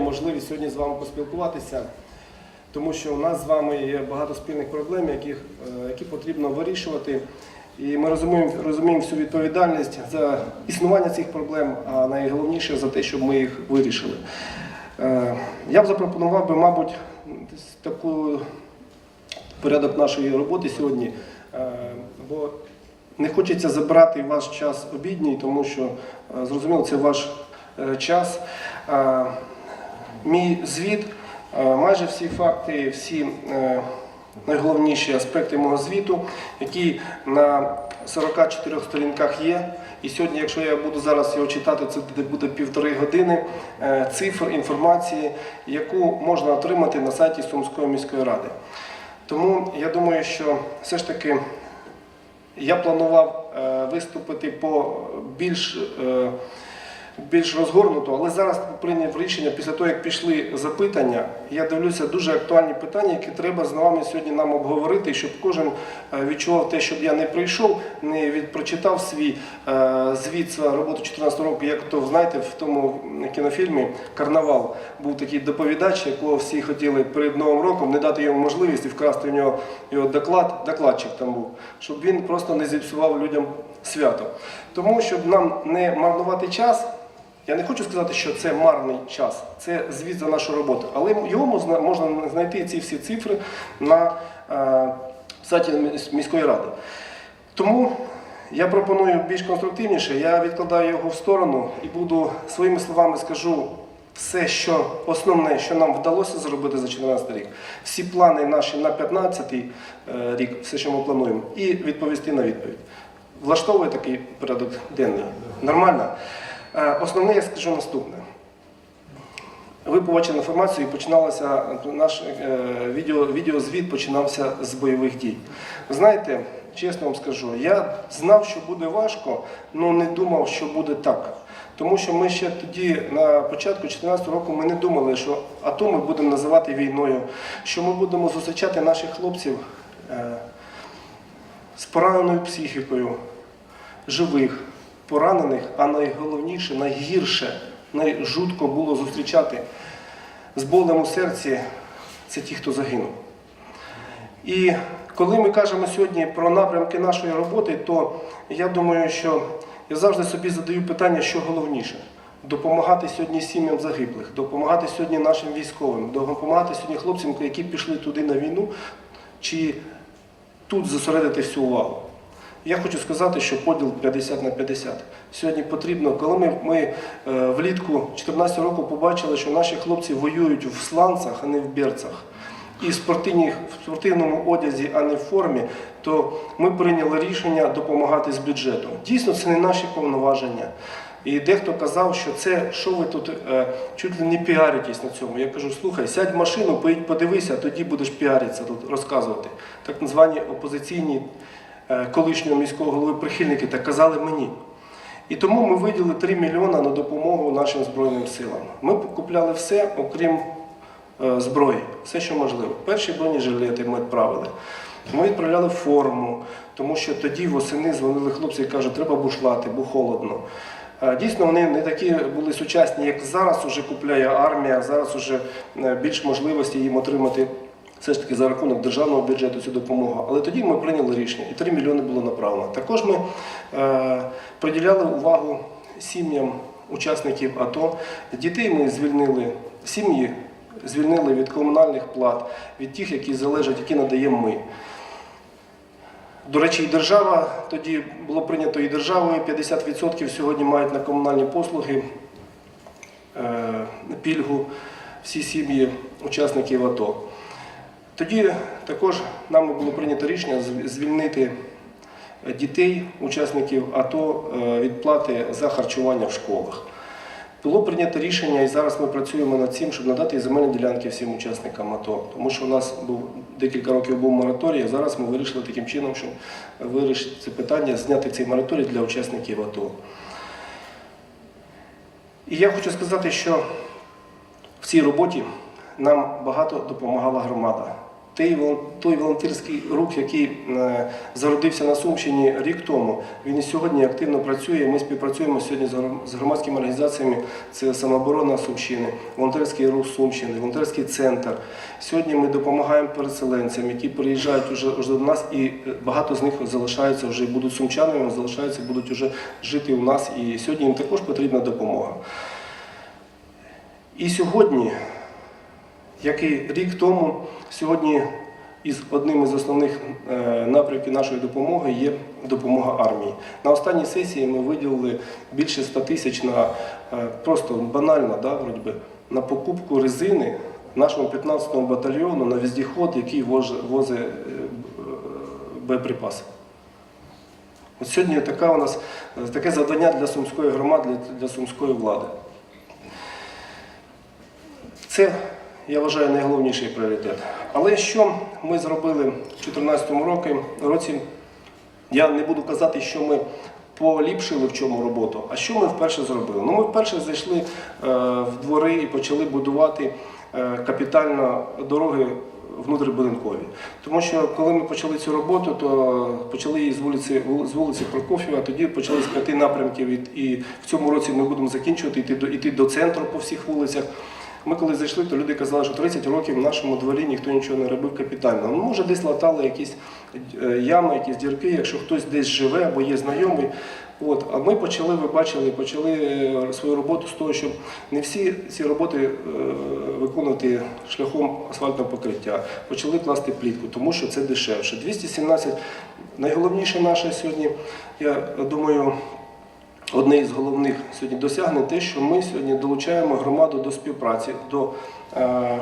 можливість сьогодні з вами поспілкуватися, тому що у нас з вами є багато спільних проблем, яких, е, які потрібно вирішувати. І ми розуміємо, розуміємо всю відповідальність за існування цих проблем, а найголовніше за те, щоб ми їх вирішили. Е, Я б запропонував би, мабуть, таку порядок нашої роботи сьогодні, е, бо не хочеться забрати ваш час обідній, тому що зрозуміло, це ваш час. Мій звіт, е, майже всі факти, всі е, найголовніші аспекти мого звіту, які на 44 сторінках є. І сьогодні, якщо я буду зараз його читати, це буде- півтори години е, цифр, інформації, яку можна отримати на сайті Сумської міської ради. Тому я думаю, що все ж таки я планував виступити по більш, більш розгорнуто, але зараз прийняв рішення після того, як пішли запитання. Я дивлюся дуже актуальні питання, які треба з вами сьогодні нам обговорити, щоб кожен е, відчував те, щоб я не прийшов, не від, прочитав свій е, звіт за роботу 14 року, як то знаєте, в тому кінофільмі Карнавал був такий доповідач, якого всі хотіли перед Новим роком не дати йому можливість і вкрасти в нього його доклад, докладчик там був, щоб він просто не зіпсував людям свято. Тому, щоб нам не марнувати час. Я не хочу сказати, що це марний час, це звіт за нашу роботу. Але його можна, знайти ці всі цифри на е, сайті міської ради. Тому я пропоную більш конструктивніше. Я відкладаю його в сторону і буду своїми словами скажу все, що основне, що нам вдалося зробити за 2014 рік, всі плани наші на 2015 е, рік, все, що ми плануємо, і відповісти на відповідь. Влаштовує такий порядок денний. Нормально? Е, Основне я скажу наступне. Ви побачили інформацію і починалося наш е, відео, відеозвіт починався з бойових дій. Знаєте, чесно вам скажу, я знав, що буде важко, але не думав, що буде так. Тому що ми ще тоді, на початку 2014 року, ми не думали, що АТО ми будемо називати війною, що ми будемо зустрічати наших хлопців е, з пораненою психікою, живих, поранених, а найголовніше, найгірше, найжутко було зустрічати з болем у серці це ті, хто загинув. І коли ми кажемо сьогодні про напрямки нашої роботи, то я думаю, що я завжди собі задаю питання, що головніше. Допомагати сьогодні сім'ям загиблих, допомагати сьогодні нашим військовим, допомагати сьогодні хлопцям, які пішли туди на війну, чи тут зосередити всю увагу. Я хочу сказати, що поділ 50 на 50. Сьогодні потрібно, коли ми, ми е, влітку 2014 року побачили, що наші хлопці воюють в сланцах, а не в берцах, і в спортивному одязі, а не в формі, то ми прийняли рішення допомагати з бюджету. Дійсно, це не наші повноваження. І дехто казав, що це що ви тут е, чуть ли не піаритесь на цьому. Я кажу, слухай, сядь в машину, поїдь подивися, тоді будеш піаритися тут, розказувати. Так звані опозиційні колишнього міського голови прихильники так казали мені. І тому ми виділили 3 мільйони на допомогу нашим Збройним силам. Ми купляли все, окрім е, зброї, все, що можливо. Перші бронежилети ми відправили. Ми відправляли форму, тому що тоді восени дзвонили хлопці і кажуть, треба бушлати, бо холодно. Е, Дійсно, вони не такі були сучасні, як зараз уже купляє армія, зараз уже е, більш можливості їм отримати все ж таки за рахунок державного бюджету цю допомогу. Але тоді ми прийняли рішення, і 3 мільйони було направлено. Також ми е, приділяли увагу сім'ям учасників АТО. Дітей ми звільнили, сім'ї звільнили від комунальних плат, від тих, які залежать, які надаємо ми. До речі, і держава тоді було прийнято і державою 50% сьогодні мають на комунальні послуги е, пільгу всі сім'ї учасників АТО. Тоді також нами було прийнято рішення звільнити дітей, учасників АТО е, від плати за харчування в школах. Було прийнято рішення, і зараз ми працюємо над цим, щоб надати земельні ділянки всім учасникам АТО. Тому що у нас був декілька років був мораторій, а зараз ми вирішили таким чином, щоб вирішити це питання, зняти цей мораторій для учасників АТО. І я хочу сказати, що в цій роботі нам багато допомагала громада. Той, вол- той волонтерський рух, який е, зародився на Сумщині рік тому, він і сьогодні активно працює. Ми співпрацюємо сьогодні з громадськими організаціями. Це самооборона Сумщини, волонтерський рух Сумщини, волонтерський центр. Сьогодні ми допомагаємо переселенцям, які приїжджають уже, уже до нас, і е, багато з них залишаються вже будуть сумчанами, залишаються, будуть вже жити у нас. І сьогодні їм також потрібна допомога. І сьогодні, як і рік тому, сьогодні із одним із основних е, напрямків нашої допомоги є допомога армії. На останній сесії ми виділили більше 100 тисяч на е, просто банально, да, вроді на покупку резини нашому 15-му батальйону на віздіход, який возить е, боєприпаси. От сьогодні така у нас таке завдання для сумської громади, для, для сумської влади. Це, я вважаю, найголовніший пріоритет. Але що ми зробили в 2014 році, я не буду казати, що ми поліпшили в чому роботу, а що ми вперше зробили. Ну, ми вперше зайшли е, в двори і почали будувати е, капітально дороги внутрібудинкові. Тому що коли ми почали цю роботу, то почали її з вулиці, з вулиці Прокоф'єва, тоді почали з п'яти напрямків, і в цьому році ми будемо закінчувати, йти до, йти до центру по всіх вулицях. Ми коли зайшли, то люди казали, що 30 років в нашому дворі ніхто нічого не робив капітально. Ну, може, десь латали якісь е, ями, якісь дірки, якщо хтось десь живе або є знайомий. От. А ми почали, ви бачили, почали е, свою роботу з того, щоб не всі ці роботи е, виконувати шляхом асфальтного покриття. Почали класти плітку, тому що це дешевше. 217 найголовніше наше сьогодні, я думаю, одне із головних сьогодні досягнень те, що ми сьогодні долучаємо громаду до співпраці, до е,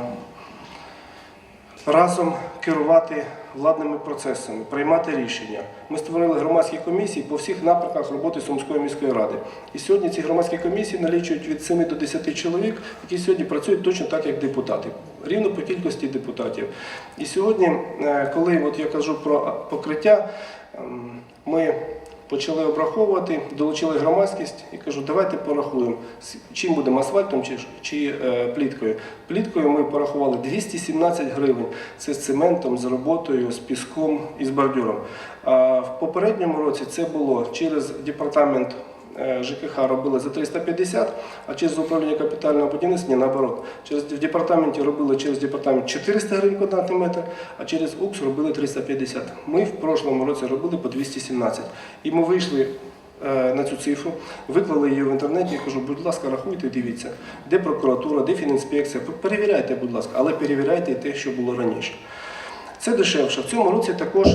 разом керувати владними процесами, приймати рішення. Ми створили громадські комісії по всіх напрямках роботи Сумської міської ради. І сьогодні ці громадські комісії налічують від 7 до 10 чоловік, які сьогодні працюють точно так, як депутати, рівно по кількості депутатів. І сьогодні, е, коли от я кажу про покриття, ем, ми почали обраховувати, долучили громадськість і кажу, давайте порахуємо, чим будемо асфальтом чи, чи е, пліткою. Пліткою ми порахували 217 гривень. Це з цементом, з роботою, з піском і з бордюром. А в попередньому році це було через департамент. Е, ЖКХ робили за 350, а через управління капітального будівництва ні, наоборот. Через в департаменті робили через департамент 400 гривень квадратний метр, а через УКС робили 350. Ми в прошлому році робили по 217. І ми вийшли е, на цю цифру, виклали її в інтернеті і кажу, будь ласка, рахуйте, дивіться, де прокуратура, де фінінспекція. Перевіряйте, будь ласка, але перевіряйте те, що було раніше. Це дешевше. В цьому році також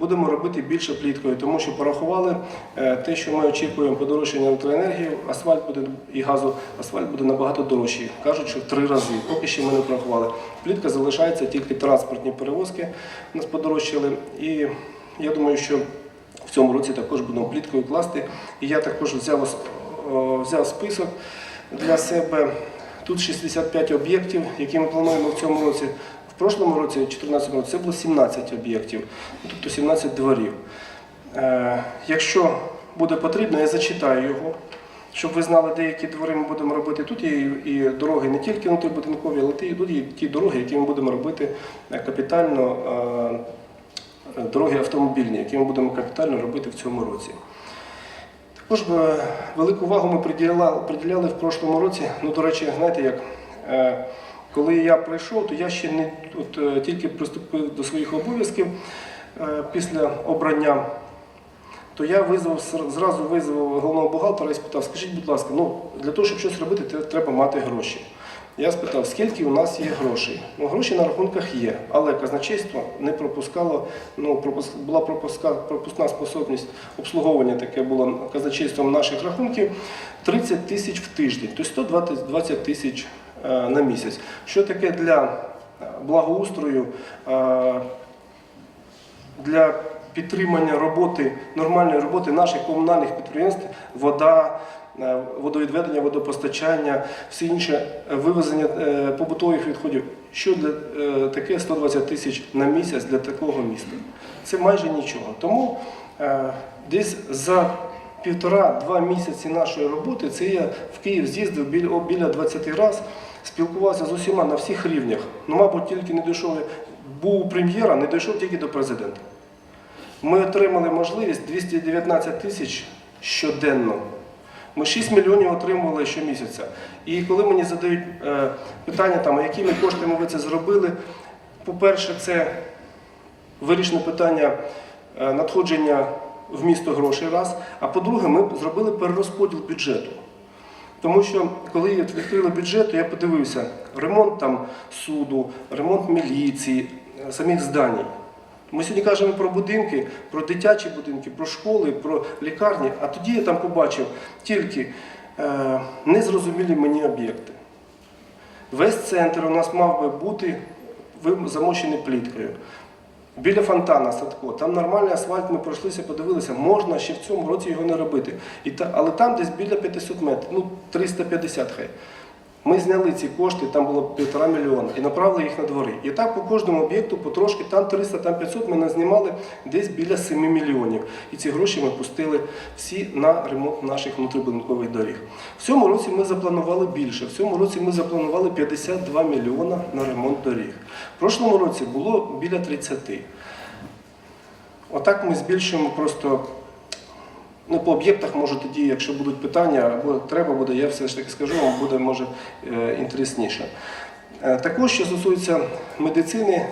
будемо робити більше пліткою, тому що порахували е, те, що ми очікуємо подорожчання електроенергії, асфальт буде і газу, асфальт буде набагато дорожчий. Кажуть, що в три рази. Поки що ми не порахували. Плітка залишається тільки транспортні перевозки нас подорожчали. І я думаю, що в цьому році також будемо пліткою класти. І я також взяв, взяв список для себе. Тут 65 об'єктів, які ми плануємо в цьому році. В прошлому році, 2014 році, це було 17 об'єктів, тобто 17 дворів. Е, якщо буде потрібно, я зачитаю його, щоб ви знали, деякі двори ми будемо робити. Тут є і, дороги не тільки внутрібудинкові, але тут є ті дороги, які ми будемо робити е, капітально, е, дороги автомобільні, які ми будемо капітально робити в цьому році. Також велику увагу ми приділяли, в прошлому році. Ну, до речі, знаєте, як коли я прийшов, то я ще не от, е, тільки приступив до своїх обов'язків е, після обрання, то я визвав зразу визвав головного бухгалтера і спитав, скажіть, будь ласка, ну для того, щоб щось робити, треба мати гроші. Я спитав, скільки у нас є грошей. Ну, гроші на рахунках є, але казначейство не пропускало, ну, пропуск, була пропуска, пропускна способність обслуговування таке було казначейством наших рахунків 30 тисяч в тиждень, тобто 120 20 тисяч на місяць. Що таке для е, благоустрою, е, для підтримання роботи, нормальної роботи наших комунальних підприємств, вода, е, водовідведення, водопостачання, все інше, е, вивезення е, побутових відходів. Що для е, таке 120 тисяч на місяць для такого міста? Це майже нічого. Тому е, десь за півтора-два місяці нашої роботи це я в Київ з'їздив біля 20 разів, спілкувався з усіма на всіх рівнях. Ну, мабуть, тільки не дійшов був у прем'єра, не дійшов тільки до президента. Ми отримали можливість 219 тисяч щоденно. Ми 6 мільйонів отримували щомісяця. І коли мені задають е, питання, там, якими коштами ви це зробили, по-перше, це вирішено питання е, надходження в місто грошей раз. А по-друге, ми зробили перерозподіл бюджету. Тому що коли відкрили бюджет, то я подивився ремонт там суду, ремонт міліції, е, самих зданій. Ми сьогодні кажемо про будинки, про дитячі будинки, про школи, про лікарні, а тоді я там побачив тільки е, незрозумілі мені об'єкти. Весь центр у нас мав би бути замощений пліткою. Біля фонтана Садко, там нормальний асфальт, ми пройшлися, подивилися, можна ще в цьому році його не робити. І та, але там десь біля 500 метрів, ну 350 хай. Ми зняли ці кошти, там було півтора мільйона, і направили їх на двори. І так по кожному об'єкту потрошки, там 300, там 500, ми назнімали десь біля 7 мільйонів. І ці гроші ми пустили всі на ремонт наших внутрібудинкових доріг. В цьому році ми запланували більше. В цьому році ми запланували 52 мільйона на ремонт доріг. В прошлому році було біля 30. Отак ми збільшуємо просто. Ну, по об'єктах, може, тоді, якщо будуть питання або треба буде, я все ж таки скажу вам, буде може е, інтересніше. Е, Також, що стосується медицини,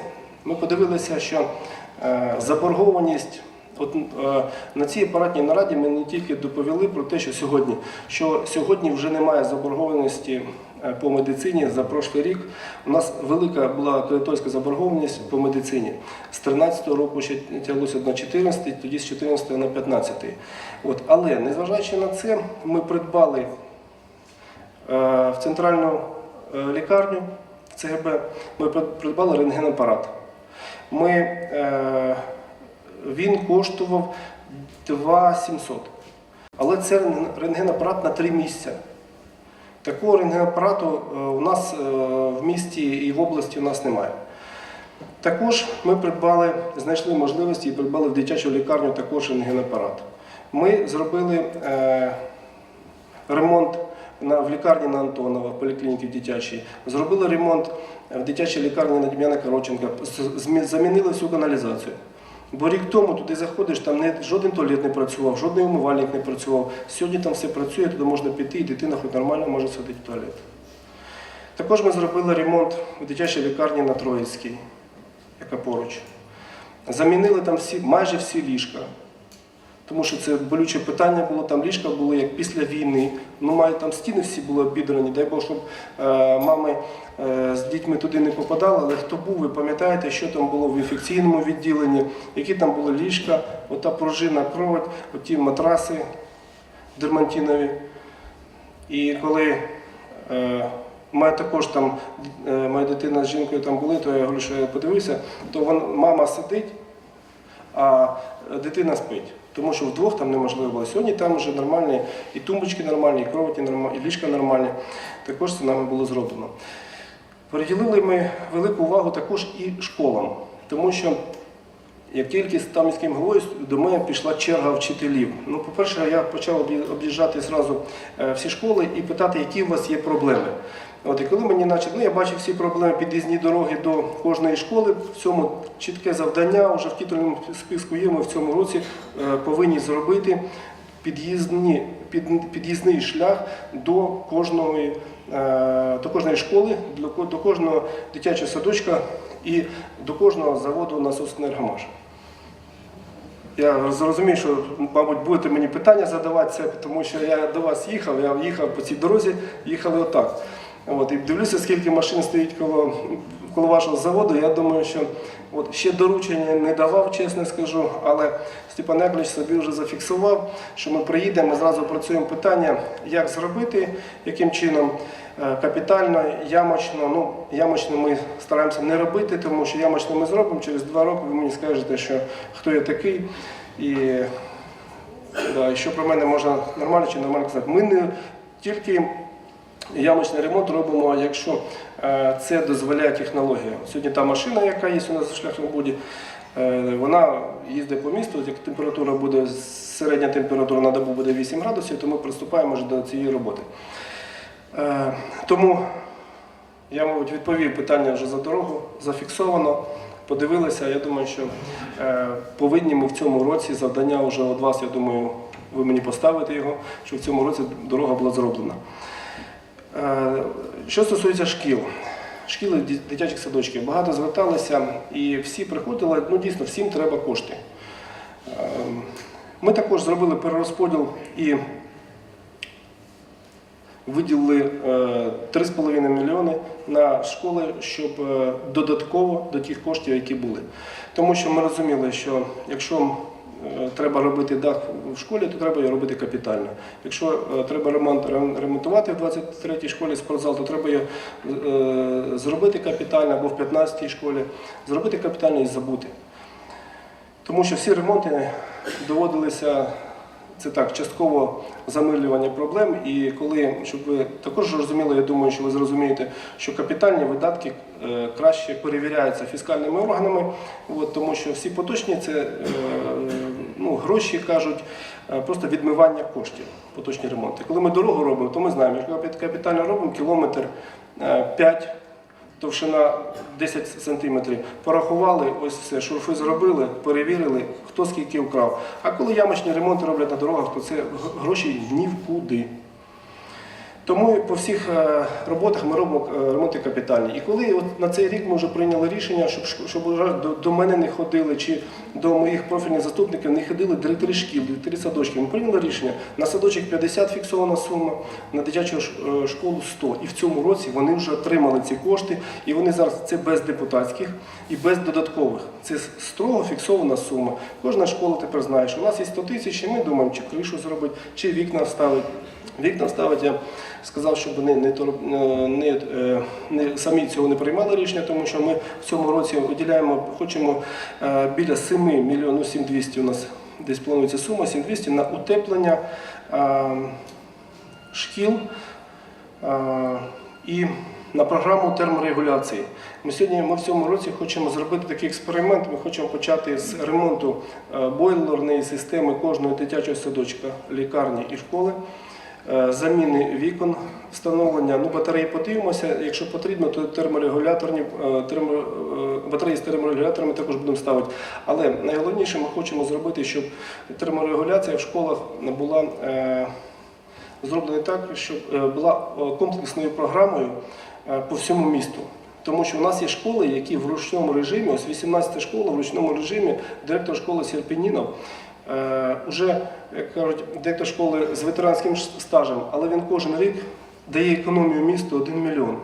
ми подивилися, що е, заборгованість. От е, на цій апаратній нараді ми не тільки доповіли про те, що сьогодні, що сьогодні вже немає заборгованості е, по медицині за прошлий рік. У нас велика була кредиторська заборгованість по медицині. З 13 року ще тяглося на 14, тоді з 14 на 15. От, але незважаючи на це, ми придбали е, в центральну е, лікарню ЦГБ, ми прид- придбали рентгенапарат. Ми, е, він коштував 2700. Але це рентгенапарат на три місця. Такого рентгенапарату е, у нас е, в місті і в області у нас немає. Також ми придбали, знайшли можливості і придбали в дитячу лікарню також рентгенапарат. Ми зробили е, ремонт в лікарні на Антонова, в поліклініці дитячій. Зробили ремонт в дитячій лікарні на Дем'яна Короченка, замінили всю каналізацію. Бо рік тому туди заходиш, там не, жоден туалет не працював, жодний умивальник не працював. Сьогодні там все працює, туди можна піти, і дитина хоч нормально може сходити в туалет. Також ми зробили ремонт в дитячій лікарні на Троїцькій, яка поруч. Замінили там всі, майже всі ліжка. Тому що це болюче питання було, там ліжка були як після війни. Ну, має там стіни всі були обідрані. Дай Бог, щоб е, мами е, з дітьми туди не попадали. Але хто був, ви пам'ятаєте, що там було в інфекційному відділенні, які там були ліжка, ота пружина кровать, оті матраси дермантинові. І коли е, Моя також там, е, моя дитина з жінкою там були, то я говорю, що я подивився, то вон, мама сидить, а дитина спить. Тому що вдвох там неможливо було. Сьогодні там вже нормальні і тумбочки нормальні, і кроваті нормальні, і ліжка нормальні. Також це нами було зроблено. Приділили ми велику увагу також і школам, тому що як тільки став міським головою, до мене пішла черга вчителів. Ну, по-перше, я почав об'їжджати зразу е, всі школи і питати, які у вас є проблеми. От, і коли мені почали, ну я бачив всі проблеми під'їзні дороги до кожної школи. В цьому чітке завдання вже в титульному списку є. Ми в цьому році е, повинні зробити під'їзні, під, під'їзний шлях до кожної, е, до кожної школи, до, до кожного дитячого садочка і до кожного заводу насосенергомаш. Я зрозумів, що, мабуть, будете мені питання задавати це, тому що я до вас їхав, я їхав по цій дорозі, їхали отак. От, і дивлюся, скільки машин стоїть коло, коло вашого заводу. Я думаю, що от, ще доручення не давав, чесно скажу, але Степан Яковлевич собі вже зафіксував, що ми приїдемо, зразу працюємо питання, як зробити, яким чином е, капітально, ямочно. Ну, ямочно ми стараємося не робити, тому що ямочно ми зробимо. Через два роки ви мені скажете, що хто я такий. І Да, що про мене можна нормально чи нормально казати. Ми не тільки ямочний ремонт робимо, якщо е, це дозволяє технологія. Сьогодні та машина, яка є у нас в шляховоді, е, вона їздить по місту, як температура буде, середня температура на добу буде 8 градусів, то ми приступаємо вже до цієї роботи. Е, Тому я, мабуть, відповів питання вже за дорогу, зафіксовано. подивилися. Я думаю, що повинні ми в цьому році завдання вже від вас, я думаю, ви мені поставите його, щоб в цьому році дорога була зроблена. Е, Що стосується шкіл, шкіли ді- дитячих садочків, багато зверталися і всі приходили, ну дійсно, всім треба кошти. Е, Ми також зробили перерозподіл і виділили е, 3,5 мільйони на школи, щоб е, додатково до тих коштів, які були. Тому що ми розуміли, що якщо е, треба робити дах в школі, то треба його робити капітально. Якщо е, треба ремонт ремонтувати в 23-й школі спортзал, то треба його е, зробити капітально або в 15-й школі, зробити капітально і забути. Тому що всі ремонти доводилися це так, частково замилювання проблем. І коли, щоб ви також розуміли, я думаю, що ви зрозумієте, що капітальні видатки е, краще перевіряються фіскальними органами, от, тому що всі поточні це е, ну, гроші кажуть, е, просто відмивання коштів, поточні ремонти. Коли ми дорогу робимо, то ми знаємо, капі- капітально робимо кілометр е, 5 товщина 10 сантиметрів. Порахували, ось все, шурфи зробили, перевірили, хто скільки вкрав. А коли ямочні ремонти роблять на дорогах, то це гроші ні в куди. Тому по всіх е, роботах ми робимо е, ремонти капітальні. І коли от на цей рік ми вже прийняли рішення, щоб, щоб до мене не ходили, чи до моїх профільних заступників не ходили директори шкіл, директори садочків, ми прийняли рішення на садочок 50 фіксована сума, на дитячу е, школу 100. І в цьому році вони вже отримали ці кошти, і вони зараз це без депутатських і без додаткових. Це строго фіксована сума. Кожна школа тепер знає, що у нас є 100 тисяч, і ми думаємо, чи кришу зробити, чи вікна вставити. Вікна ставить, я сказав, щоб вони не, е, не, е, не, самі цього не приймали рішення, тому що ми в цьому році виділяємо, хочемо біля 7 мільйонів, ну 7200 у нас десь планується сума, 7200 на утеплення шкіл і на програму терморегуляції. Ми сьогодні ми в цьому році хочемо зробити такий експеримент. Ми хочемо почати з ремонту е, бойлерної системи кожного дитячого садочка, лікарні і школи. Е, Заміни вікон, встановлення ну, батареї подивимося. Якщо потрібно, то терморегуляторні е, термо, е, батареї з терморегуляторами також будемо ставити. Але найголовніше ми хочемо зробити, щоб терморегуляція в школах була зроблена так, щоб була комплексною програмою по всьому місту. Тому що в нас є школи, які в ручному режимі, ось 18 школа в ручному режимі, директор школи Сірпінінов, е, уже, як кажуть, директор школи з ветеранським стажем, але він кожен рік дає економію місту 1 мільйон.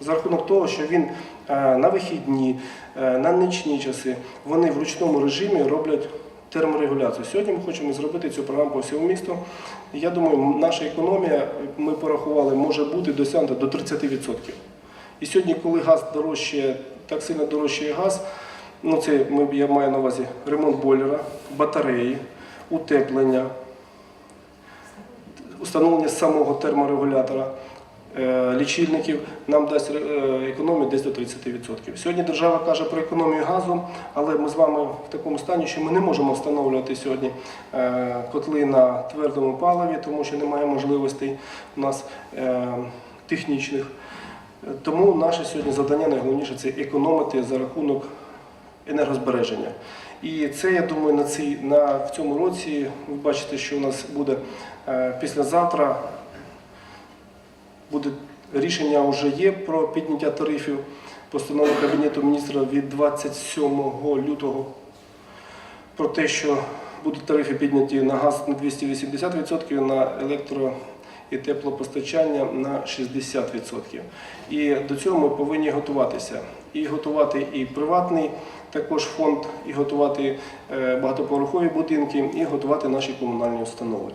За рахунок того, що він е, на вихідні, е, на нічні часи, вони в ручному режимі роблять терморегуляцію. Сьогодні ми хочемо зробити цю програму по всьому місту. Я думаю, наша економія, ми порахували, може бути досягнута до 30%. І сьогодні, коли газ дорожчає, так сильно дорожчає газ, ну це я маю на увазі ремонт бойлера, батареї, утеплення, установлення самого терморегулятора, е, лічильників нам дасть е, економію десь до 30%. Сьогодні держава каже про економію газу, але ми з вами в такому стані, що ми не можемо встановлювати сьогодні е, котли на твердому паливі, тому що немає можливостей у нас технічних. Тому наше сьогодні завдання найголовніше це економити за рахунок енергозбереження. І це, я думаю, на, цій, на в цьому році ви бачите, що у нас буде е, післязавтра буде рішення вже є про підняття тарифів постанови Кабінету міністрів від 27 лютого про те, що будуть тарифи підняті на газ на 280%, на електро і теплопостачання на 60%. І до цього ми повинні готуватися. І готувати і приватний також фонд, і готувати е, багатоповерхові будинки, і готувати наші комунальні установи.